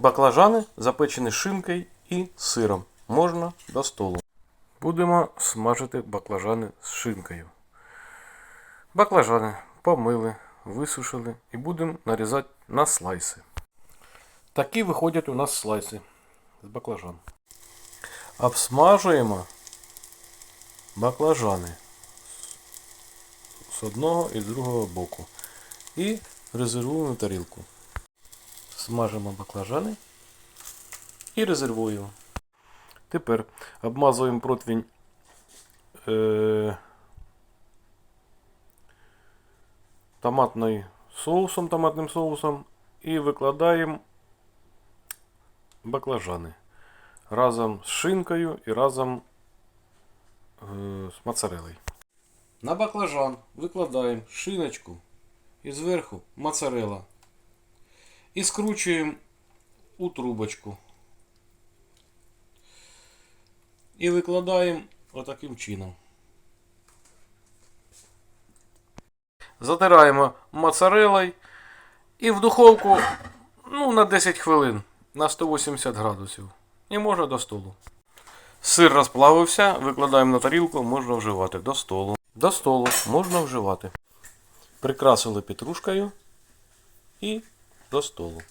Баклажани запечені шинкою і сиром. Можна до столу. Будемо смажити баклажани з шинкою. Баклажани помили, висушили і будемо нарізати на слайси. Такі виходять у нас слайси з баклажан. Обсмажуємо баклажани з одного і з другого боку. І резервуємо тарілку. Смажимо баклажани і резервуємо. Тепер обмазуємо противень е, томатною соусом, томатним соусом і викладаємо баклажани разом з шинкою і разом е, з моцарелою. На баклажан викладаємо шиночку і зверху моцарелла. І скручуємо у трубочку. І викладаємо отаким чином. Затираємо моцареллою і в духовку ну, на 10 хвилин на 180 градусів. І можна до столу. Сир розплавився, викладаємо на тарілку, можна вживати до столу. До столу можна вживати. Прикрасили петрушкою і до столу.